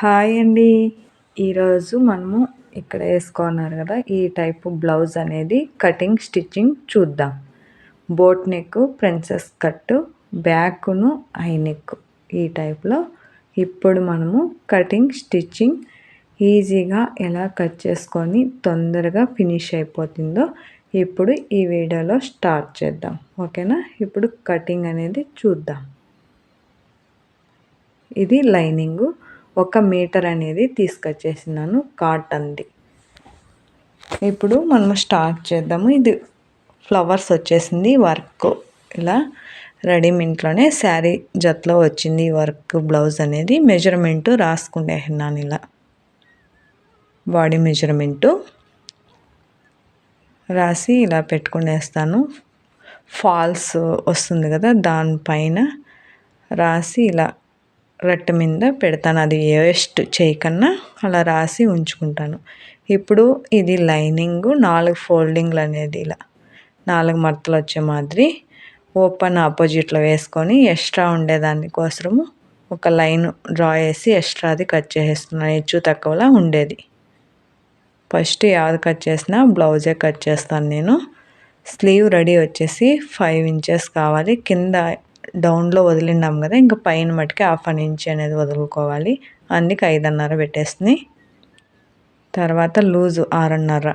Hi అండి. ఈరోజు మనము ఇక్కడ వేసుకున్నారు కదా ఈ టైపు బ్లౌజ్ అనేది కటింగ్ స్టిచ్చింగ్ చూద్దాం. బోట్ నెక్ ప్రిన్సెస్ కట్ బ్యాక్ను ఐ నెక్ ఈ టైప్లో. ఇప్పుడు మనము కటింగ్ స్టిచ్చింగ్ ఈజీగా ఎలా కట్ చేసుకొని తొందరగా ఫినిష్ అయిపోతుందో ఇప్పుడు ఈ వీడియోలో స్టార్ట్ చేద్దాం. ఓకేనా? ఇప్పుడు కటింగ్ అనేది చూద్దాం. ఇది లైనింగు. ఒక మీటర్ అనేది తీసుకొచ్చేసినాను కాటన్ది. ఇప్పుడు మనం స్టార్ట్ చేద్దాము. ఇది ఫ్లవర్స్ వచ్చేసింది వర్క్. ఇలా రెడీమేడ్లోనే శారీ జతలో వచ్చింది వర్క్ బ్లౌజ్ అనేది. మెజర్మెంటు రాసుకునేసినాను ఇలా. బాడీ మెజర్మెంటు రాసి ఇలా పెట్టుకునేస్తాను. ఫాల్స్ వస్తుంది కదా దానిపైన రాసి ఇలా రట్ట మీద పెడతాను. అది వేస్ట్ చేయకన్నా అలా రాసి ఉంచుకుంటాను. ఇప్పుడు ఇది లైనింగ్ నాలుగు ఫోల్డింగ్లు అనేది ఇలా. నాలుగు మడతలు వచ్చే మాదిరి ఓపెన్ ఆపోజిట్లో వేసుకొని ఎక్స్ట్రా ఉండేదాని కోసము ఒక లైన్ డ్రా చేసి ఎక్స్ట్రాది కట్ చేసేస్తున్నాను హెచ్చు తక్కువలా ఉండేది. ఫస్ట్ యాది కట్ చేసినా బ్లౌజే కట్ చేస్తాను నేను. స్లీవ్ రెడీ వచ్చేసి ఫైవ్ ఇంచెస్ కావాలి. కింద డౌన్లో వదిలిన్నాం కదా ఇంకా పైన మటుకి హాఫ్ అన్ ఇంచ్ అనేది వదులుకోవాలి. అందుకు ఐదున్నర పెట్టేస్తుంది తర్వాత లూజు ఆరున్నర.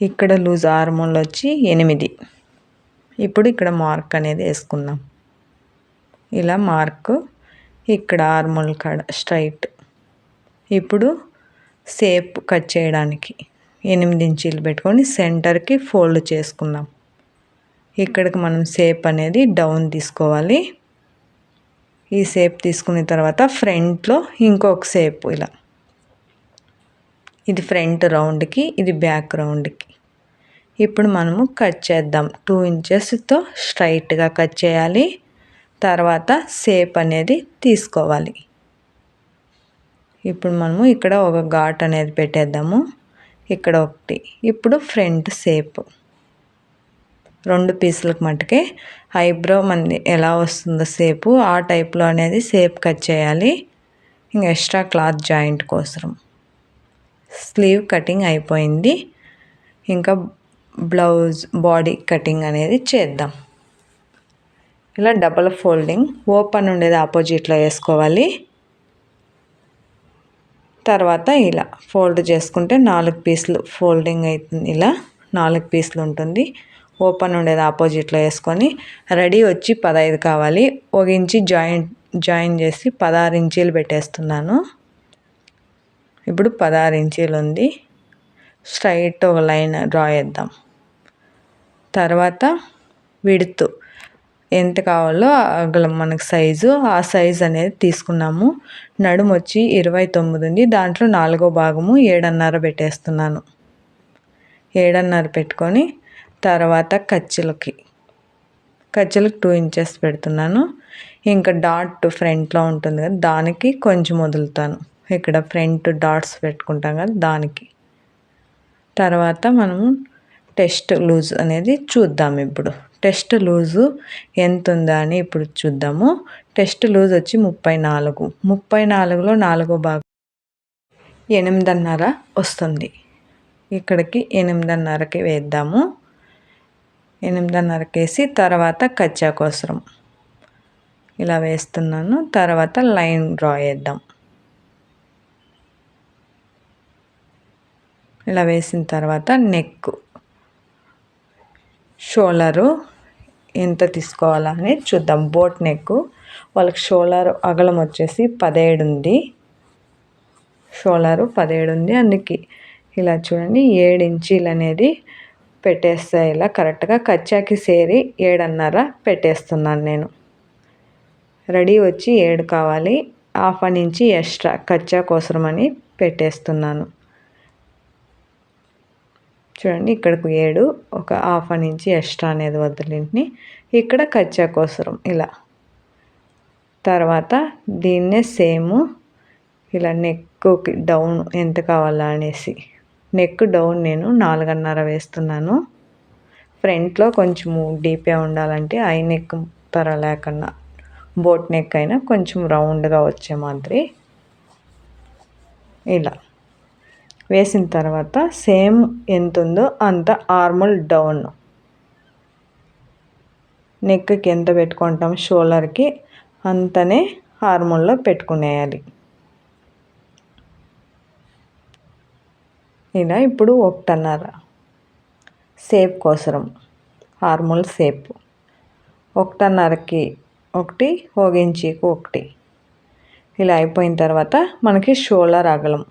ఇక్కడ లూజ్ ఆర్మోల్ వచ్చి ఎనిమిది. ఇప్పుడు ఇక్కడ మార్క్ అనేది వేసుకుందాం. ఇలా మార్క్ ఇక్కడ ఆర్మోల్ కాడ స్ట్రైట్. ఇప్పుడు సేప్ కట్ చేయడానికి ఎనిమిది ఇంచీలు పెట్టుకొని సెంటర్కి ఫోల్డ్ చేసుకుందాం. ఇక్కడికి మనం సేప్ అనేది డౌన్ తీసుకోవాలి. ఈ సేప్ తీసుకున్న తర్వాత ఫ్రంట్లో ఇంకొక సేప్ ఇలా. ఇది ఫ్రంట్ రౌండ్కి ఇది బ్యాక్ రౌండ్కి ఇప్పుడు మనము కట్ చేద్దాం. టూ ఇంచెస్తో స్ట్రైట్గా కట్ చేయాలి. తర్వాత సేప్ అనేది తీసుకోవాలి. ఇప్పుడు మనము ఇక్కడ ఒక ఘాట్ అనేది పెట్టేద్దాము. ఇక్కడ ఒకటి. ఇప్పుడు ఫ్రంట్ సేపు రెండు పీసులకు మట్టుకే ఐబ్రో మంది ఎలా వస్తుందో సేపు ఆ టైప్లో అనేది సేప్ కట్ చేయాలి. ఇంకా ఎక్స్ట్రా క్లాత్ జాయింట్ కోసం. స్లీవ్ కటింగ్ అయిపోయింది. ఇంకా బ్లౌజ్ బాడీ కటింగ్ అనేది చేద్దాం. ఇలా డబల్ ఫోల్డింగ్ ఓపెన్ ఉండేది ఆపోజిట్లో వేసుకోవాలి. తర్వాత ఇలా ఫోల్డ్ చేసుకుంటే నాలుగు పీసులు ఫోల్డింగ్ అవుతుంది ఇలా నాలుగు పీసులు ఉంటుంది. ఓపెన్ ఉండేది ఆపోజిట్లో వేసుకొని రెడీ వచ్చి పదహైదు కావాలి. ఒక ఇంచి జాయిన్ జాయిన్ చేసి పదహారు ఇంచీలు పెట్టేస్తున్నాను. ఇప్పుడు పదహారు ఇంచీలు ఉంది. స్ట్రైట్ ఒక లైన్ డ్రా చేద్దాం. తర్వాత విడుతు ఎంత కావాలో అగలం మనకు సైజు ఆ సైజు అనేది తీసుకున్నాము. నడుము వచ్చి ఇరవై తొమ్మిది ఉంది. దాంట్లో నాలుగో భాగము ఏడున్నర పెట్టేస్తున్నాను. ఏడున్నర పెట్టుకొని తర్వాత ఖర్చులకి ఖర్చులకు టూ ఇంచెస్ పెడుతున్నాను. ఇంకా డాట్ ఫ్రంట్లో ఉంటుంది కదా దానికి కొంచెం వదులుతాను. ఇక్కడ ఫ్రంట్ డాట్స్ పెట్టుకుంటాం కదా దానికి. తర్వాత మనము టెస్ట్ లూజ్ అనేది చూద్దాం ఇప్పుడు. టెస్ట్ లూజు ఎంత ఉందా అని ఇప్పుడు చూద్దాము. టెస్ట్ లూజ్ వచ్చి ముప్పై నాలుగు. ముప్పై నాలుగులో నాలుగో భాగం ఎనిమిదిన్నర వస్తుంది. ఇక్కడికి ఎనిమిదిన్నరకి వేద్దాము. ఎనిమిదిన్నరకేసి తర్వాత కచ్చా కోసరం. ఇలా వేస్తున్నాను. తర్వాత లైన్ డ్రా చేద్దాం. ఇలా వేసిన తర్వాత నెక్ షోలరు ఎంత తీసుకోవాలని చూద్దాం. బోట్ నెక్ వాళ్ళకి షోలర్ అగలం వచ్చేసి పదిహేడు ఉంది షోలరు పదిహేడు ఉంది అందుకే ఇలా చూడండి. ఏడు ఇంచీలు అనేది పెట్టేస్తా ఇలా కరెక్ట్గా కచ్చాకి సేరి ఏడున్నర పెట్టేస్తున్నాను నేను. రెడీ వచ్చి ఏడు కావాలి. హాఫ్ అన్ ఇంచి ఎక్స్ట్రా కచ్చా కోసమని పెట్టేస్తున్నాను. చూడండి ఇక్కడకు ఏడు ఒక హాఫ్ అన్ ఇంచి ఎక్స్ట్రా అనేది వదిలింటిని ఇక్కడ కచ్చా కోసరం ఇలా. తర్వాత దీన్నే సేమ్ ఇలా నెక్కుకి డౌన్ ఎంత కావాలా అనేసి. నెక్ డౌన్ నేను నాలుగున్నర వేస్తున్నాను. ఫ్రంట్లో కొంచెము డీప్గా ఉండాలంటే ఐ నెక్ తర లేకుండా బోట్ నెక్ అయినా కొంచెం రౌండ్గా వచ్చే మాదిరి. ఇలా వేసిన తర్వాత సేమ్ ఎంత ఉందో అంత ఆర్మల్ డౌన్. నెక్కి ఎంత పెట్టుకుంటాం షోల్డర్కి అంతనే హార్మోన్లో పెట్టుకునేయాలి. ఇలా ఇప్పుడు ఒకటన్నర? సేప్ కోసరం. హార్మోల్ సేప్ ఒకటన్నరకి ఒకటి హోగించీకు ఒకటి. ఇలా అయిపోయిన తర్వాత మనకి షోల్డర్ అగలం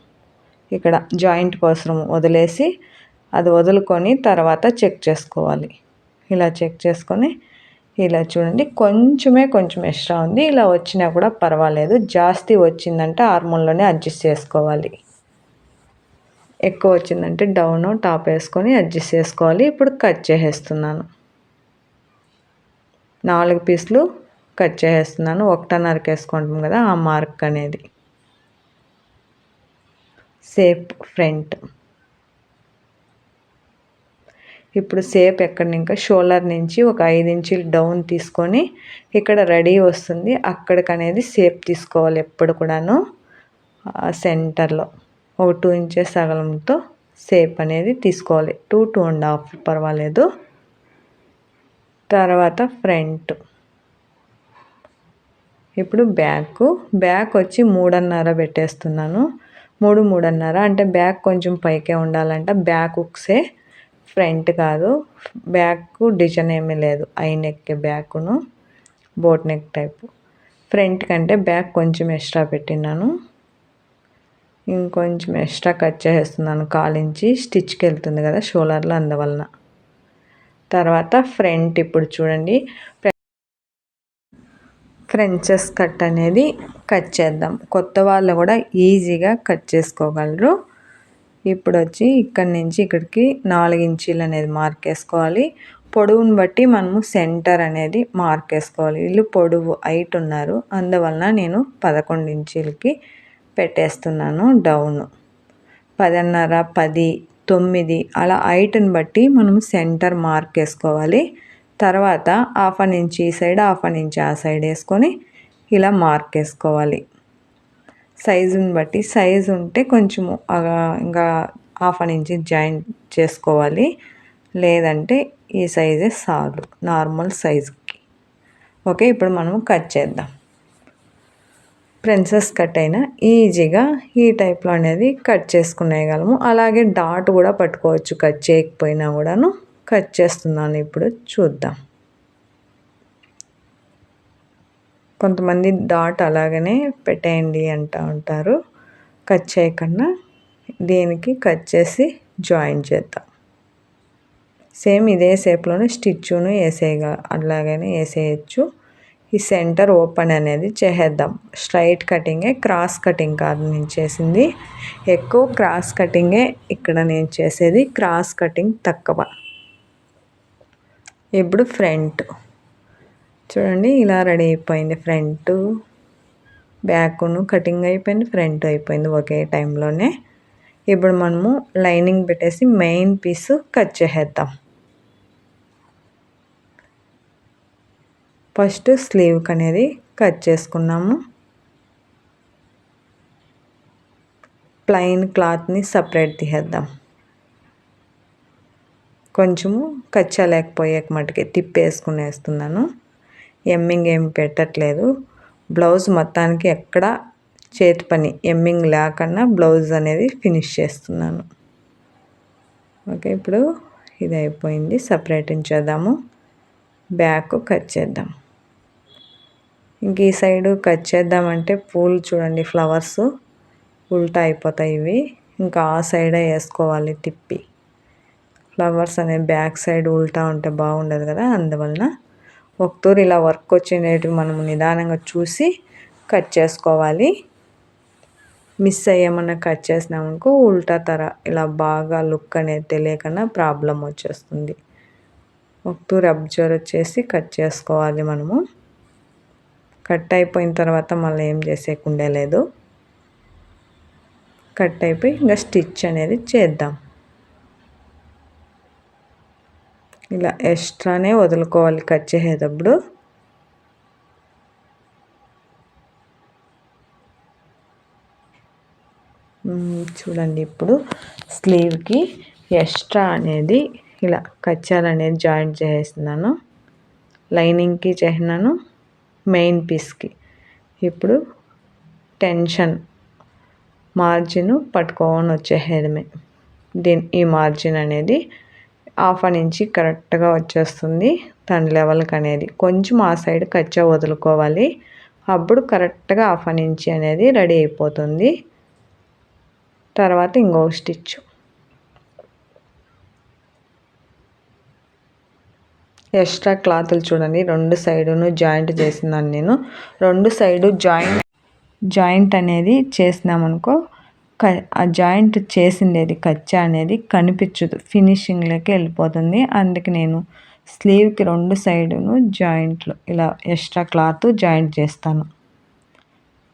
ఇక్కడ జాయింట్ కోసం వదిలేసి అది వదులుకొని తర్వాత చెక్ చేసుకోవాలి. ఇలా చెక్ చేసుకొని ఇలా చూడండి కొంచెమే కొంచెం ఎక్స్ట్రా ఉంది. ఇలా వచ్చినా కూడా పర్వాలేదు. జాస్తి వచ్చిందంటే హార్మోన్లోనే అడ్జస్ట్ చేసుకోవాలి. ఎక్కువ వచ్చిందంటే డౌన్ టాప్ వేసుకొని అడ్జస్ట్ చేసుకోవాలి. ఇప్పుడు కట్ చేసేస్తున్నాను. నాలుగు పీసులు కట్ చేసేస్తున్నాను. ఒకటన్నరకు వేసుకుంటాం కదా ఆ మార్క్ అనేది. Shape front. ఇప్పుడు సేప్ ఎక్కడ ఇంకా షోల్డర్ నుంచి ఒక ఐదు ఇంచులు డౌన్ తీసుకొని ఇక్కడ రెడీ వస్తుంది. అక్కడికి అనేది సేప్ తీసుకోవాలి ఎప్పుడు కూడాను సెంటర్లో. ఒక టూ ఇంచెస్ అగలంతో సేప్ అనేది తీసుకోవాలి. టూ టూ అండ్ హాఫ్ పర్వాలేదు. తర్వాత ఫ్రంట్. ఇప్పుడు బ్యాక్. బ్యాక్ వచ్చి మూడున్నర పెట్టేస్తున్నాను. మూడు మూడున్నర అంటే బ్యాక్ కొంచెం పైకే ఉండాలంటే. బ్యాక్ ఉక్సే ఫ్రంట్ కాదు. బ్యాక్ డిజైన్ ఏమీ లేదు. I neck బ్యాక్ను. Boat neck type. Front కంటే బ్యాక్ కొంచెం ఎక్స్ట్రా పెట్టినాను ఇంకొంచెం ఎక్స్ట్రా కట్ చేసేస్తున్నాను. కాలించి స్టిచ్కి వెళ్తుంది కదా షోలర్లో అందువలన. తర్వాత ఫ్రంట్ ఇప్పుడు చూడండి. ఫ్రెంచెస్ కట్ అనేది కట్ చేద్దాం. కొత్త వాళ్ళు కూడా ఈజీగా కట్ చేసుకోగలరు. ఇప్పుడు వచ్చి ఇక్కడి నుంచి ఇక్కడికి నాలుగు ఇంచీలు అనేది మార్క్ వేసుకోవాలి పొడవుని బట్టి మనము సెంటర్ అనేది మార్క్ వేసుకోవాలి వీళ్ళు పొడవు హైట్ ఉన్నారు. అందువలన నేను పదకొండు ఇంచీలకి పెట్టేస్తున్నాను డౌన్. పదిన్నర పది తొమ్మిది అలా హైట్ని బట్టి మనం సెంటర్ మార్క్ వేసుకోవాలి. తర్వాత హాఫ్ అన్ ఇంచ్ ఈ సైడ్ హాఫ్ అన్ ఇంచ్ ఆ సైడ్ వేసుకొని ఇలా మార్క్ వేసుకోవాలి. సైజుని బట్టి సైజు ఉంటే కొంచెము ఇంకా హాఫ్ అన్ ఇంచ్ జాయింట్ చేసుకోవాలి. లేదంటే ఈ సైజే చాలు నార్మల్ సైజుకి. ఓకే ఇప్పుడు మనం కట్ చేద్దాం. ప్రిన్సెస్ కట్ అయినా ఈజీగా ఈ టైప్లో అనేది కట్ చేసుకునేయగలము. అలాగే డాట్ కూడా పట్టుకోవచ్చు. కట్ చేయకపోయినా కూడాను కట్ చేస్తున్నాను ఇప్పుడు చూద్దాం. కొంతమంది డాట్ అలాగనే పెట్టేయండి అంటూ ఉంటారు. కట్ చేయకుండా దీనికి కట్ చేసి జాయిన్ చేద్దాం. సేమ్ ఇదే షేప్లోనే స్టిచ్చును వేసేయగ అలాగనే వేసేయచ్చు. ఈ సెంటర్ ఓపెన్ అనేది చేసేద్దాం. స్ట్రైట్ కటింగే క్రాస్ కటింగ్ కాదు నేను చేసింది. ఎక్కువ క్రాస్ కటింగే ఇక్కడ నేను చేసేది క్రాస్ కటింగ్ తక్కువ. ఇప్పుడు ఫ్రంట్. చూడండి ఇలా రెడీ అయిపోయింది ఫ్రంట్. బ్యాక్ను కటింగ్ అయిపోయింది ఫ్రంట్ అయిపోయింది ఒకే టైంలోనే. ఇప్పుడు మనము లైనింగ్ పెట్టేసి మెయిన్ పీస్ కట్ చేసేద్దాం. ఫస్ట్ స్లీవ్కి అనేది కట్ చేసుకున్నాము. ప్లెయిన్ క్లాత్ని సపరేట్ తీసేద్దాం. కొంచెము కచ్చా లేకపోయే మటుకి తిప్పేసుకునేస్తున్నాను. ఎమ్మింగ్ ఏం పెట్టట్లేదు. బ్లౌజ్ మొత్తానికి ఎక్కడ చేతి పని ఎమ్మింగ్ లేకుండా బ్లౌజ్ అనేది ఫినిష్ చేస్తున్నాను. ఓకే ఇప్పుడు ఇది అయిపోయింది. సపరేట్ ఉంచేద్దాము. బ్యాక్ కట్ చేద్దాం. ఇంక ఈ సైడు కట్ చేద్దామంటే పూలు చూడండి ఫ్లవర్స్ ఉల్టా అయిపోతాయి ఇవి. ఇంకా ఆ సైడే వేసుకోవాలి తిప్పి. ఫ్లవర్స్ అనే బ్యాక్ సైడ్ ఉల్టా ఉంటే బాగుండదు కదా అందువలన ఒకతూరు ఇలా వర్క్ వచ్చినట్టు మనం నిదానంగా చూసి కట్ చేసుకోవాలి. మిస్ అయ్యేమన్నా కట్ చేసినామనుకో ఉల్టా తర ఇలా బాగా లుక్ అనేది తెలియకుండా ప్రాబ్లం వచ్చేస్తుంది. ఒకతూరు అబ్జర్వ్ చేసి కట్ చేసుకోవాలి మనము. కట్ అయిపోయిన తర్వాత మళ్ళీ ఏం చేసేకుండే లేదు. కట్ అయిపోయి ఇంకా స్టిచ్ అనేది చేద్దాం. ఇలా ఎక్స్ట్రానే వదులుకోవాలి కట్ చేసేటప్పుడు. చూడండి ఇప్పుడు స్లీవ్కి ఎక్స్ట్రా అనేది ఇలా కచ్చాలనేది జాయింట్ చేసేస్తున్నాను లైనింగ్కి చేసినాను మెయిన్ పీస్కి ఇప్పుడు టెన్షన్ మార్జిన్ పట్టుకొని వచ్చేయడమే దీని ఈ మార్జిన్ అనేది హాఫ్ నుంచి కరెక్ట్గా వచ్చేస్తుంది తన లెవెల్కి అనేది. కొంచెం ఆ సైడ్ కచ్చా వదులుకోవాలి. అప్పుడు కరెక్ట్గా హాఫ్ ఇంచి అనేది రెడీ అయిపోతుంది. తర్వాత ఇంకో స్టిచ్ ఎక్స్ట్రా క్లాతులు చూడండి. రెండు సైడును జాయింట్ చేసినాను నేను. రెండు సైడు జాయింట్ జాయింట్ అనేది చేసినామనుకో క ఆ జాయింట్ చేసిండేది కచ్చా అనేది కనిపించదు. ఫినిషింగ్లోకి వెళ్ళిపోతుంది. అందుకే నేను స్లీవ్కి రెండు సైడును జాయింట్లు ఇలా ఎక్స్ట్రా క్లాత్ జాయింట్ చేస్తాను.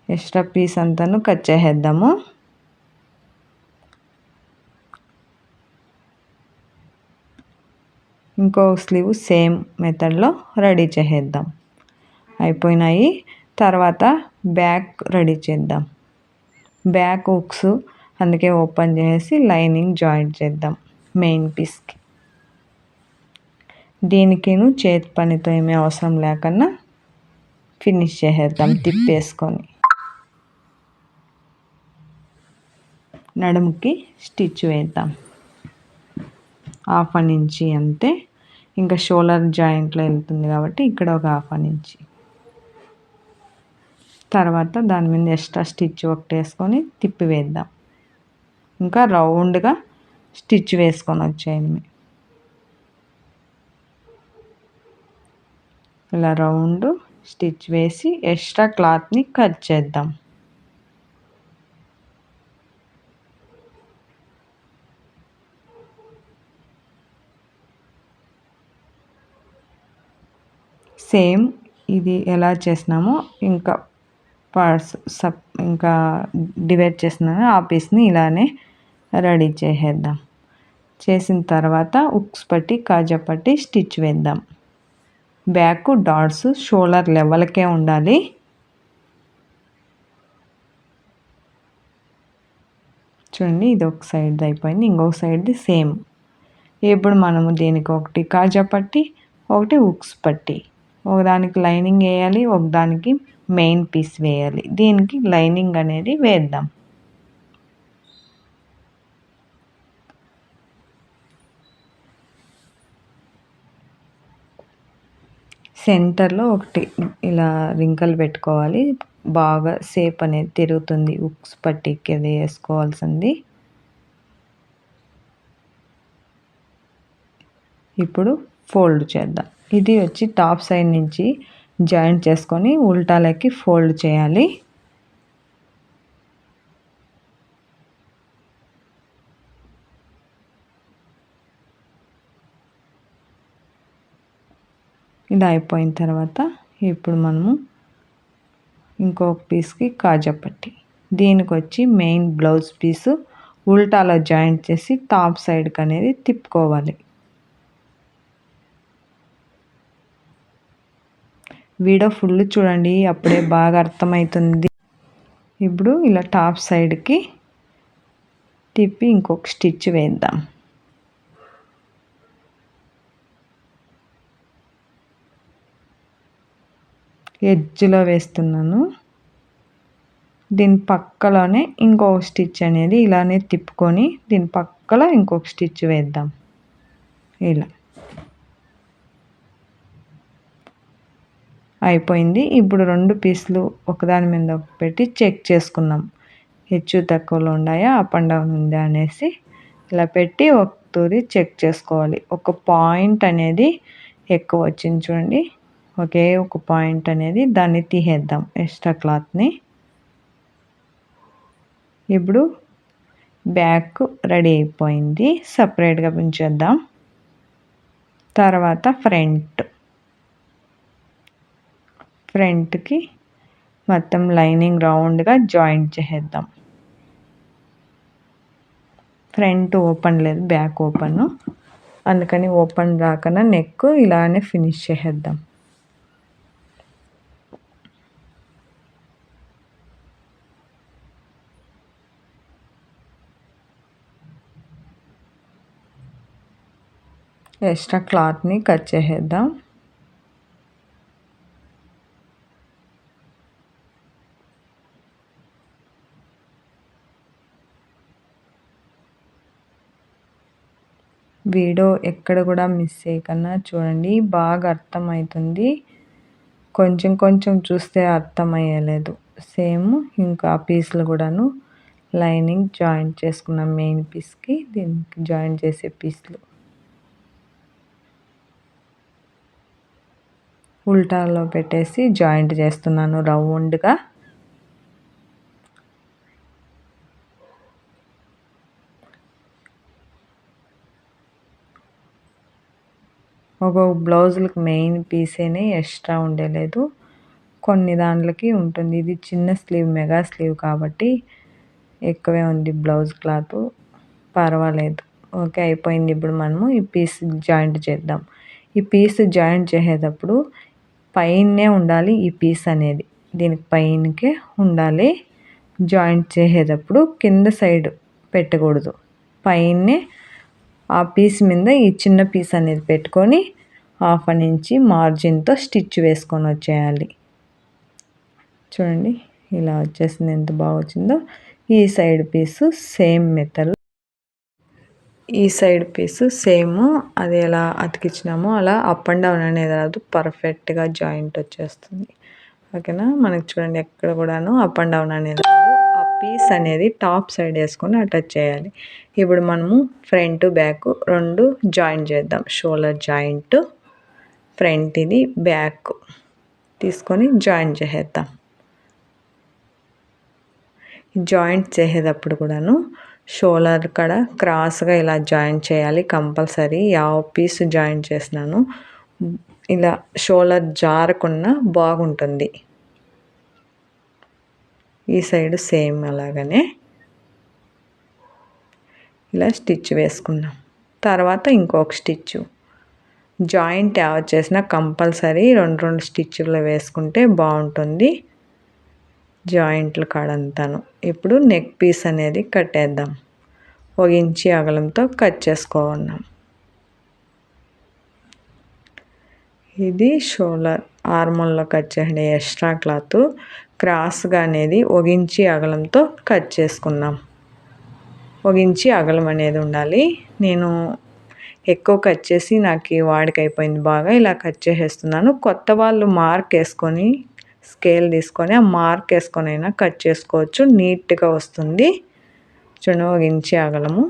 ఎక్స్ట్రా పీస్ అంతాను కట్ చేసేద్దాము. ఇంకో స్లీవ్ సేమ్ మెథడ్లో రెడీ చేసేద్దాం. అయిపోయినాయి. తర్వాత బ్యాక్ రెడీ చేద్దాం. బ్యాక్ హుక్స్ అందుకే ఓపెన్ చేసి లైనింగ్ జాయింట్ చేద్దాం మెయిన్ పీస్కి. దీనికిను చేతి పనితో ఏమీ అవసరం లేకుండా ఫినిష్ చేసేద్దాం తిప్పేసుకొని. నడుముకి స్టిచ్ వేద్దాం. హాఫ్ అన్ ఇంచి అంతే. ఇంకా షోల్డర్ జాయింట్లో వెళ్తుంది కాబట్టి ఇక్కడ ఒక హాఫ్ అన్ ఇంచి. తర్వాత దాని మీద ఎక్స్ట్రా స్టిచ్ ఒకటి వేసుకొని తిప్పి వేద్దాం. ఇంకా రౌండ్గా స్టిచ్ వేసుకొని వచ్చేయండి ఇలా రౌండ్ స్టిచ్ వేసి ఎక్స్ట్రా క్లాత్ని కట్ చేద్దాం. సేమ్ ఇది ఎలా చేసినామో ఇంకా పార్ట్స్ సప్ ఇంకా డివైడ్ చేసినాను. ఆ పీస్ని ఇలానే రెడీ చేసేద్దాం. చేసిన తర్వాత ఉక్స్ పట్టి కాజా పట్టి స్టిచ్ వేద్దాం. బ్యాక్ డాట్స్ షోల్డర్ లెవెల్కే ఉండాలి. చూడండి ఇది ఒక సైడ్ది అయిపోయింది ఇంకొక సైడ్ది సేమ్. ఇప్పుడు మనము దీనికి ఒకటి కాజా పట్టి ఒకటి ఉక్స్ పట్టి. ఒకదానికి లైనింగ్ వేయాలి ఒకదానికి మెయిన్ పీస్ వేయాలి. దీనికి లైనింగ్ అనేది వేద్దాం. సెంటర్లో ఒకటి ఇలా రింకలు పెట్టుకోవాలి. బాగా సేప్ అనేది తిరుగుతుంది. ఉక్స్ పట్టికి అది వేసుకోవాల్సింది. ఇప్పుడు ఫోల్డ్ చేద్దాం. ఇది వచ్చి టాప్ సైడ్ నుంచి జాయింట్ చేసుకొని ఉల్టాలకి ఫోల్డ్ చేయాలి. ఇది అయిపోయిన తర్వాత ఇప్పుడు మనము ఇంకొక పీస్కి కాజా పట్టి దీనికి వచ్చి మెయిన్ బ్లౌజ్ పీసు ఉల్టాలో జాయింట్ చేసి టాప్ సైడ్కి అనేది తిప్పుకోవాలి. వీడియో ఫుల్ చూడండి అప్పుడే బాగా అర్థమవుతుంది. ఇప్పుడు ఇలా టాప్ సైడ్కి తిప్పి ఇంకొక స్టిచ్ వేద్దాం. ఎడ్జ్లో వేస్తున్నాను. దీని పక్కలోనే ఇంకొక స్టిచ్ అనేది ఇలానే తిప్పుకొని దీని పక్కలో ఇంకొక స్టిచ్ వేద్దాం. ఇలా. అయిపోయింది. ఇప్పుడు రెండు పీసులు ఒకదాని మీద పెట్టి చెక్ చేసుకున్నాం. హెచ్చు తక్కువలో ఉన్నాయా అప్ అండ్ డౌన్ ఉందా అనేసి ఇలా పెట్టి ఒక తూరి చెక్ చేసుకోవాలి. ఒక పాయింట్ అనేది ఎక్కువ వచ్చింది చూడండి. ఒకే ఒక పాయింట్ అనేది దాన్ని తీసేద్దాం ఎక్స్ట్రా క్లాత్ని. ఇప్పుడు బ్యాక్ రెడీ అయిపోయింది. సపరేట్గా పెంచేద్దాం. తర్వాత ఫ్రంట్. ఫ్రంట్కి మొత్తం లైనింగ్ రౌండ్గా జాయింట్ చేసేద్దాం. ఫ్రంట్ ఓపెన్ లేదు బ్యాక్ ఓపెన్. అందుకని ఓపెన్ రాకనా నెక్ ఇలానే ఫినిష్ చేసేద్దాం. ఎక్స్ట్రా క్లాత్ని కట్ చేసేద్దాం. వీడియో ఎక్కడ కూడా మిస్ చేయకుండా చూడండి బాగా అర్థమవుతుంది. కొంచెం కొంచెం చూస్తే అర్థమయ్యలేదు. సేమ్ ఇంకా పీస్లు కూడాను లైనింగ్ జాయింట్ చేసుకున్నాం మెయిన్ పీస్కి దీనికి జాయింట్ చేసే పీస్లు. ఉల్టాలో పెట్టేసి జాయింట్ చేస్తున్నాను రౌండ్గా. ఒక బ్లౌజులకు మెయిన్ పీసేనే ఎక్స్ట్రా ఉండలేదు. కొన్ని దాంట్లకి ఉంటుంది. ఇది చిన్న స్లీవ్ మెగా స్లీవ్ కాబట్టి ఎక్కువే ఉంది బ్లౌజ్ క్లాత్. పర్వాలేదు. ఓకే అయిపోయింది. ఇప్పుడు మనము ఈ పీస్ జాయింట్ చేద్దాం. ఈ పీస్ జాయింట్ చేసేటప్పుడు పైనే ఉండాలి ఈ పీస్ అనేది. దీనికి పైనకే ఉండాలి. జాయింట్ చేసేటప్పుడు కింద సైడ్ పెట్టకూడదు. పైనే ఆ పీస్ మీద ఈ చిన్న పీస్ అనేది పెట్టుకొని హాఫ్ అన్ ఇంచి మార్జిన్తో స్టిచ్ వేసుకొని వచ్చేయాలి. చూడండి ఇలా వచ్చేసింది. ఎంత బాగా వచ్చిందో ఈ సైడ్ పీసు సేమ్ మెథడ్. ఈ సైడ్ పీసు సేమ్. అది ఎలా అతికించినామో అలా అప్ అండ్ డౌన్ అనేది రాదు. పర్ఫెక్ట్గా జాయింట్ వచ్చేస్తుంది. ఓకేనా? మనకి చూడండి ఎక్కడ కూడాను అప్ అండ్ డౌన్ అనేది పీస్ అనేది టాప్ సైడ్ వేసుకొని అటాచ్ చేయాలి. ఇప్పుడు మనము ఫ్రంట్ బ్యాక్ రెండు జాయింట్ చేద్దాం. షోల్డర్ జాయింట్ ఫ్రంట్ ఇది బ్యాక్ తీసుకొని జాయింట్ చేసేద్దాం. జాయింట్ చేసేటప్పుడు కూడాను షోల్డర్ కాడ క్రాస్గా ఇలా జాయింట్ చేయాలి. కంపల్సరీ యావ పీస్ జాయింట్ చేసినాను. ఇలా షోల్డర్ జారకుండా బాగుంటుంది. ఈ సైడ్ సేమ్ అలాగనే ఇలా స్టిచ్ వేసుకున్నాం. తర్వాత ఇంకొక స్టిచ్చు జాయింట్ యాడ్ చేసిన కంపల్సరీ రెండు రెండు స్టిచ్లు వేసుకుంటే బాగుంటుంది జాయింట్లు కాడంతాను. ఇప్పుడు నెక్ పీస్ అనేది కట్టేద్దాం. ఒక ఇంచి అగలంతో కట్ చేసుకోన్నాం ఇది షోల్డర్ ఆర్మల్లో కట్ చేసిన ఎక్స్ట్రా క్లాత్. క్రాస్గా అనేది ఒగించి అగలంతో కట్ చేసుకున్నాం ఒగించి అగలం అనేది ఉండాలి. నేను ఎక్కువ కట్ చేసి నాకు వాడికైపోయింది బాగా ఇలా కట్ చేసేస్తున్నాను. కొత్త వాళ్ళు మార్క్ వేసుకొని స్కేల్ తీసుకొని ఆ మార్క్ వేసుకొని అయినా కట్ చేసుకోవచ్చు. నీట్గా వస్తుంది. చూడండి ఒక అగలము.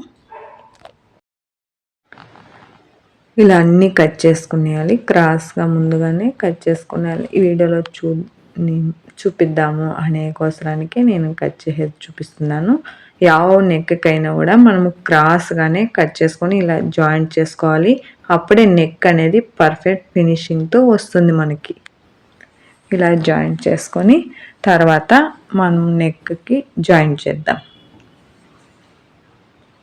ఇలా అన్నీ కట్ చేసుకునేయాలి. క్రాస్గా ముందుగానే కట్ చేసుకునేయాలి. ఈ వీడియోలో చూ చూపిద్దాము అనే కోసరానికి నేను కట్ చేసేది చూపిస్తున్నాను. యావ నెక్కకైనా కూడా మనము క్రాస్గానే కట్ చేసుకొని ఇలా జాయింట్ చేసుకోవాలి. అప్పుడే నెక్ అనేది పర్ఫెక్ట్ ఫినిషింగ్తో వస్తుంది మనకి. ఇలా జాయింట్ చేసుకొని తర్వాత మనం నెక్కి జాయింట్ చేద్దాం.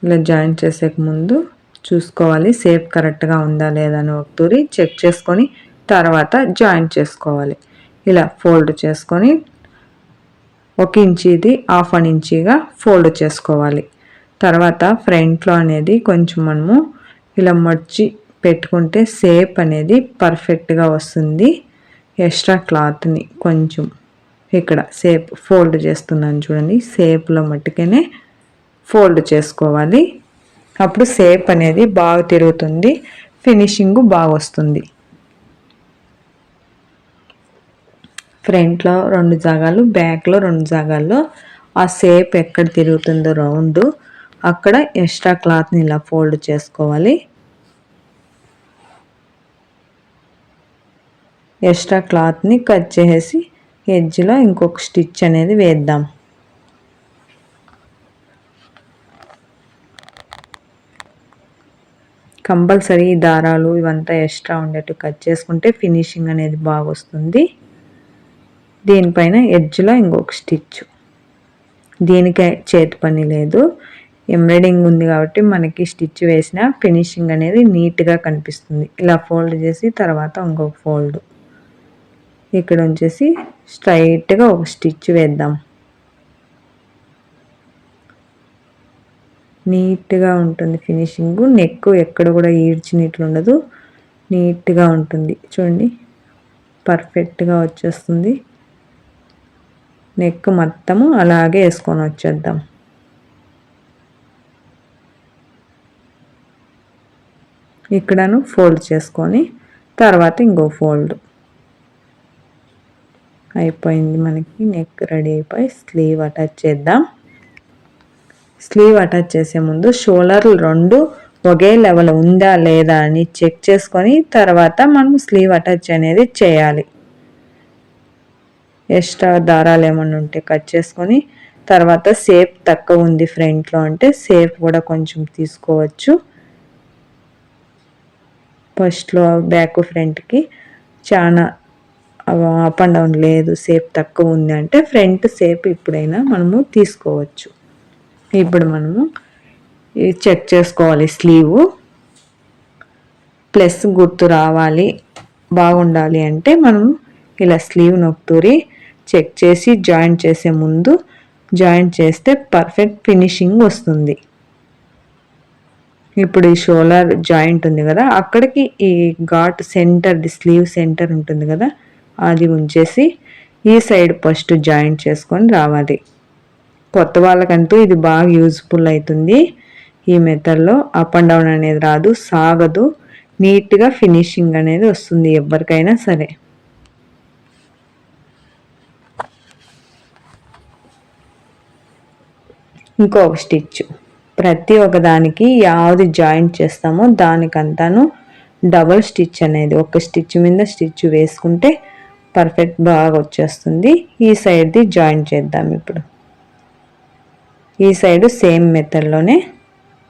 ఇలా జాయింట్ చేసే ముందు చూసుకోవాలి సేఫ్ కరెక్ట్గా ఉందా లేదా అని ఒకతూరి చెక్ చేసుకొని తర్వాత జాయింట్ చేసుకోవాలి. ఇలా ఫోల్డ్ చేసుకొని ఒక ఇంచీది హాఫ్ అన్ ఇంచీగా ఫోల్డ్ చేసుకోవాలి. తర్వాత ఫ్రంట్లో అనేది కొంచెం మనము ఇలా మడిచి పెట్టుకుంటే సేప్ అనేది పర్ఫెక్ట్గా వస్తుంది. ఎక్స్ట్రా క్లాత్ని కొంచెం ఇక్కడ సేప్ ఫోల్డ్ చేస్తున్నాను చూడండి. సేప్లో మట్టుకనే ఫోల్డ్ చేసుకోవాలి. అప్పుడు సేప్ అనేది బాగా తిరుగుతుంది. ఫినిషింగ్ బాగా వస్తుంది. ఫ్రంట్లో రెండు జాగాలు బ్యాక్లో రెండు జాగాల్లో. ఆ సేప్ ఎక్కడ తిరుగుతుందో రౌండ్. అక్కడ ఎక్స్ట్రా క్లాత్ని ఇలా ఫోల్డ్ చేసుకోవాలి. ఎక్స్ట్రా క్లాత్ని కట్ చేసి ఎడ్జ్లో ఇంకొక స్టిచ్ అనేది వేద్దాం. కంపల్సరీ దారాలు ఇవంతా ఎక్స్ట్రా ఉండేట్టు కట్ చేసుకుంటే ఫినిషింగ్ అనేది బాగా వస్తుంది దీనిపైన ఎడ్జ్లో ఇంకొక స్టిచ్. దీనికి చేతి పని లేదు. ఎంబ్రాయిడింగ్ ఉంది కాబట్టి మనకి స్టిచ్ వేసిన ఫినిషింగ్ అనేది నీట్గా కనిపిస్తుంది. ఇలా ఫోల్డ్ చేసి తర్వాత ఇంకొక ఫోల్డ్. ఇక్కడ వచ్చేసి స్ట్రైట్గా ఒక స్టిచ్ వేద్దాం. నీట్గా ఉంటుంది ఫినిషింగ్. నెక్ ఎక్కడ కూడా ఈడ్చినట్లు ఉండదు. నీట్గా ఉంటుంది. చూడండి. పర్ఫెక్ట్గా వచ్చేస్తుంది. నెక్ మొత్తము అలాగే వేసుకొని వచ్చేద్దాం. ఇక్కడను ఫోల్డ్ చేసుకొని తర్వాత ఇంకో ఫోల్డ్. అయిపోయింది మనకి నెక్ రెడీ అయిపోయి స్లీవ్ అటాచ్ చేద్దాం. స్లీవ్ అటాచ్ చేసే ముందు షోల్డర్లు రెండు ఒకే లెవెల్ ఉందా లేదా అని చెక్ చేసుకొని తర్వాత మనం స్లీవ్ అటాచ్ అనేది చేయాలి. ఎక్స్ట్రా దారాలు ఏమన్నా ఉంటే కట్ చేసుకొని తర్వాత సేప్ తక్కువ ఉంది ఫ్రంట్లో అంటే సేప్ కూడా కొంచెం తీసుకోవచ్చు. ఫస్ట్లో బ్యాక్ ఫ్రంట్కి చాలా అప్ అండ్ డౌన్ లేదు సేప్ తక్కువ ఉంది అంటే ఫ్రంట్ సేప్ ఇప్పుడైనా మనము తీసుకోవచ్చు. ఇప్పుడు మనము చెక్ చేసుకోవాలి స్లీవ్. ప్లస్ గుర్తు రావాలి బాగుండాలి అంటే మనం ఇలా స్లీవ్ నొక్కుతూరి చెక్ చేసి జాయింట్ చేసే ముందు జాయింట్ చేస్తే పర్ఫెక్ట్ ఫినిషింగ్ వస్తుంది. ఇప్పుడు ఈ షోలర్ జాయింట్ ఉంది కదా అక్కడికి ఈ ఘాట్ సెంటర్ ది స్లీవ్ సెంటర్ ఉంటుంది కదా అది ఉంచేసి ఈ సైడ్ ఫస్ట్ జాయింట్ చేసుకొని రావాలి. కొత్త వాళ్ళకంటూ ఇది బాగా యూజ్ఫుల్ అవుతుంది. ఈ మెథడ్లో అప్ అండ్ డౌన్ అనేది రాదు సాగదు నీట్గా ఫినిషింగ్ అనేది వస్తుంది ఎవరికైనా సరే. ఇంకొక స్టిచ్. ప్రతి ఒక్కదానికి యావది జాయింట్ చేస్తామో దానికంతాను డబల్ స్టిచ్ అనేది. ఒక స్టిచ్ మీద స్టిచ్ వేసుకుంటే పర్ఫెక్ట్ బాగా వచ్చేస్తుంది. ఈ సైడ్ది జాయింట్ చేద్దాం ఇప్పుడు. ఈ సైడ్ సేమ్ మెథడ్లోనే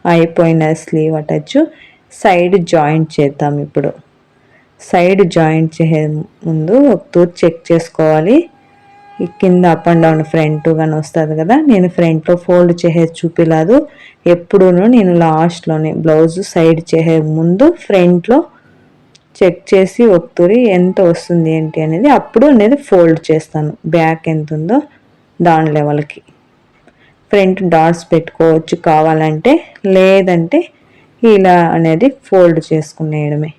అయిపోయిన స్లీవ్ అటచ్చు సైడ్ జాయింట్ చేద్దాం ఇప్పుడు. సైడ్ జాయింట్ చేసే ముందు ఒక తూర్ చెక్ చేసుకోవాలి. కింద అప్ అండ్ డౌన్ ఫ్రంట్ కానీ వస్తుంది కదా నేను ఫ్రంట్లో ఫోల్డ్ చేసేది చూపిలేదు. ఎప్పుడూ నేను లాస్ట్లోనే బ్లౌజ్ సైడ్ చేసే ముందు ఫ్రంట్లో చెక్ చేసి ఒక్కరి ఎంత వస్తుంది ఏంటి అనేది అప్పుడు అనేది ఫోల్డ్ చేస్తాను. బ్యాక్ ఎంత ఉందో దాని లెవెల్కి ఫ్రంట్ డాట్స్ పెట్టుకోవచ్చు కావాలంటే లేదంటే ఇలా అనేది ఫోల్డ్ చేసుకునేయడమే.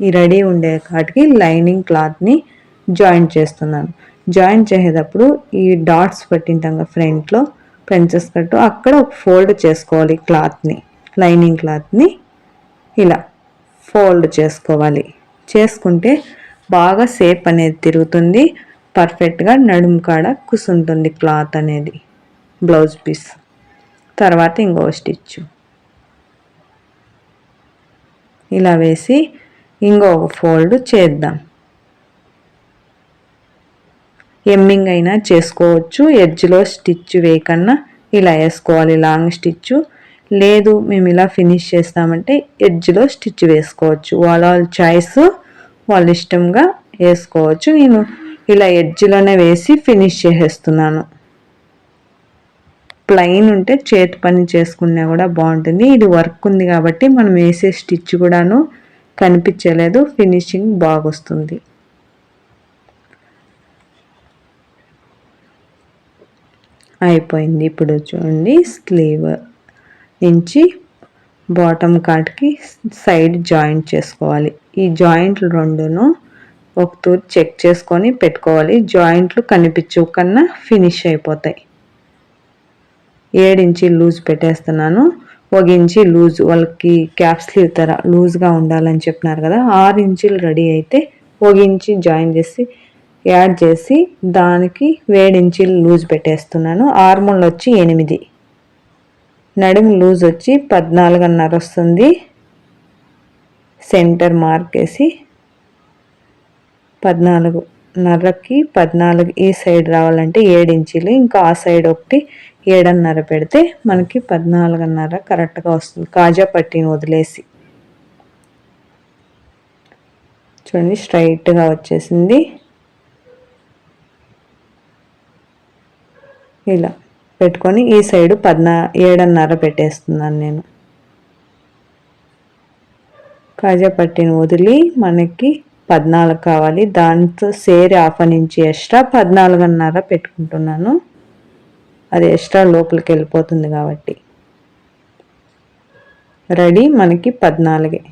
ఈ రెడీ ఉండే కాటికి లైనింగ్ క్లాత్ని జాయింట్ చేస్తున్నాను. జాయింట్ చేసేటప్పుడు ఈ డాట్స్ పెట్టింటాం ఫ్రంట్లో పెంచెస్ కట్టు అక్కడ ఒక ఫోల్డ్ చేసుకోవాలి క్లాత్ని లైనింగ్ క్లాత్ని. ఇలా ఫోల్డ్ చేసుకోవాలి. చేసుకుంటే బాగా సేప్ అనేది తిరుగుతుంది పర్ఫెక్ట్గా నడుము కాడ కూసుంటుంది క్లాత్ అనేది బ్లౌజ్ పీస్. తర్వాత ఇంకో స్టిచ్. ఇలా వేసి ఇంకొక ఫోల్డ్ చేద్దాం. ఎమ్మింగ్ అయినా చేసుకోవచ్చు. ఎడ్జ్లో స్టిచ్ వేయకన్నా ఇలా వేసుకోవాలి. Long stitch. లేదు మేము ఇలా ఫినిష్ చేస్తామంటే ఎడ్జ్లో స్టిచ్ వేసుకోవచ్చు. వాళ్ళ వాళ్ళ చాయిస్ వాళ్ళ ఇష్టంగా వేసుకోవచ్చు. నేను ఇలా ఎడ్జ్లోనే వేసి ఫినిష్ చేసేస్తున్నాను. ప్లెయిన్ ఉంటే చేతి పని చేసుకున్నా కూడా బాగుంటుంది. ఇది వర్క్ ఉంది కాబట్టి మనం వేసే స్టిచ్ కూడాను కనిపించలేదు. ఫినిషింగ్ బాగొస్తుంది. అయిపోయింది. ఇప్పుడు చూడండి స్లీవ్ నుంచి బాటమ్ కాట్కి సైడ్ జాయింట్ చేసుకోవాలి. ఈ జాయింట్లు రెండును ఒకతూరు చెక్ చేసుకొని పెట్టుకోవాలి. జాయింట్లు కనిపించవు కన్నా ఫినిష్ అయిపోతాయి. ఏడించి లూజ్ పెట్టేస్తున్నాను. ఒక ఇంచి లూజ్ వాళ్ళకి క్యాప్ స్లీవ్ తర లూజ్గా ఉండాలని చెప్పినారు కదా ఆరు ఇంచులు రెడీ అయితే ఒక ఇంచి జాయిన్ చేసి యాడ్ చేసి దానికి వేడించి లూజ్ పెట్టేస్తున్నాను. హార్మోన్లు వచ్చి ఎనిమిది. నడుము లూజ్ వచ్చి పద్నాలుగున్నర వస్తుంది. సెంటర్ మార్క్ వేసి పద్నాలుగున్నరకి పద్నాలుగు ఈ సైడ్ రావాలంటే ఏడు ఇంచీలు ఇంకా ఆ సైడ్ ఒకటి ఏడున్నర పెడితే మనకి పద్నాలుగున్నర కరెక్ట్గా వస్తుంది. కాజా పట్టిని వదిలేసి. చూడండి స్ట్రైట్గా వచ్చేసింది. ఇలా పెట్టుకొని ఈ సైడు పద్నా ఏడున్నర పెట్టేస్తున్నాను నేను. కాజా పట్టిని వదిలి మనకి పద్నాలుగు కావాలి. దాంతో సేరి హాఫ్ నుంచి ఎక్స్ట్రా పద్నాలుగున్నర పెట్టుకుంటున్నాను. అది ఎక్స్ట్రా లోపలికి వెళ్ళిపోతుంది కాబట్టి. రెడీ మనకి పద్నాలుగే.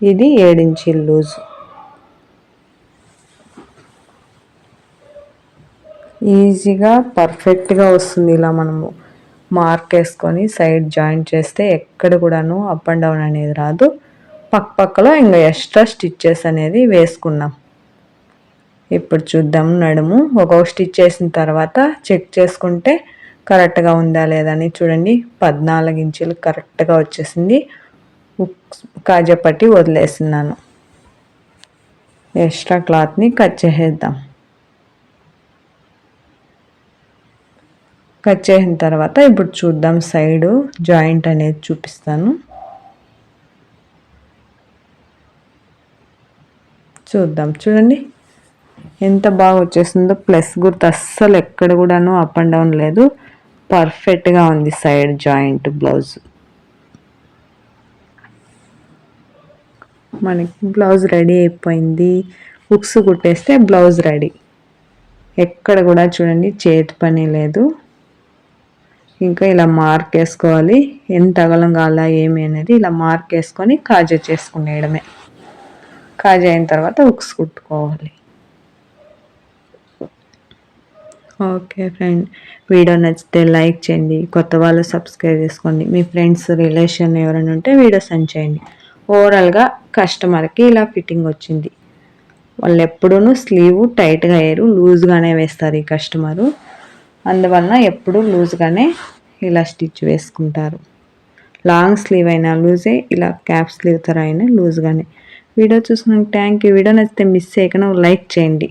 ఇది ఏడించి లూజ్. ఈజీగా పర్ఫెక్ట్గా వస్తుంది ఇలా మనము మార్క్ వేసుకొని సైడ్ జాయింట్ చేస్తే ఎక్కడ కూడాను అప్ అండ్ డౌన్ అనేది రాదు. పక్క పక్కలో ఇంకా ఎక్స్ట్రా స్టిచ్చెస్ అనేది వేసుకున్నాం. ఇప్పుడు చూద్దాం నడుము. ఒక్కొక్క స్టిచ్ వేసిన తర్వాత చెక్ చేసుకుంటే కరెక్ట్గా ఉందా లేదని చూడండి. పద్నాలుగు ఇంచులు కరెక్ట్గా వచ్చేసింది. కాజపట్టి వదిలేస్తున్నాను. ఎక్స్ట్రా క్లాత్ని కట్ చేసేద్దాం. కట్ చేసిన తర్వాత ఇప్పుడు చూద్దాం సైడు జాయింట్ అనేది చూపిస్తాను. చూద్దాం చూడండి. ఎంత బాగా వచ్చేసిందో ప్లస్ గుర్తు అస్సలు ఎక్కడ కూడాను అప్ అండ్ డౌన్ లేదు. పర్ఫెక్ట్గా ఉంది సైడ్ జాయింట్ బ్లౌజ్. మనకి బ్లౌజ్ రెడీ అయిపోయింది. బుక్స్ కుట్టేస్తే బ్లౌజ్ రెడీ. ఎక్కడ కూడా చూడండి చేతి పని లేదు. ఇంకా ఇలా మార్క్ వేసుకోవాలి. ఎంత అగలం కావాలా ఏమి అనేది ఇలా మార్క్ వేసుకొని కాజా చేసుకునేయడమే. కాజా అయిన తర్వాత ఉక్స్ కుట్టుకోవాలి. Okay friend. వీడియో నచ్చితే లైక్ చేయండి. కొత్త వాళ్ళు సబ్స్క్రైబ్ చేసుకోండి. మీ ఫ్రెండ్స్ రిలేషన్ ఎవరైనా ఉంటే వీడియో సెండ్ చేయండి. ఓవరాల్గా కస్టమర్కి ఇలా ఫిట్టింగ్ వచ్చింది. వాళ్ళు ఎప్పుడూ స్లీవ్ టైట్గా వేయరు. లూజ్గానే వేస్తారు ఈ కస్టమరు. అందువలన ఎప్పుడు లూజ్గానే ఇలా స్టిచ్ వేసుకుంటారు. లాంగ్ స్లీవ్ అయినా లూజే ఇలా క్యాప్ స్లీవ్ తర అయినా లూజ్గానే. వీడియో చూసుకున్నాక థ్యాంక్ యూ. వీడియో నచ్చితే మిస్ చేయకుండా లైక్ చేయండి.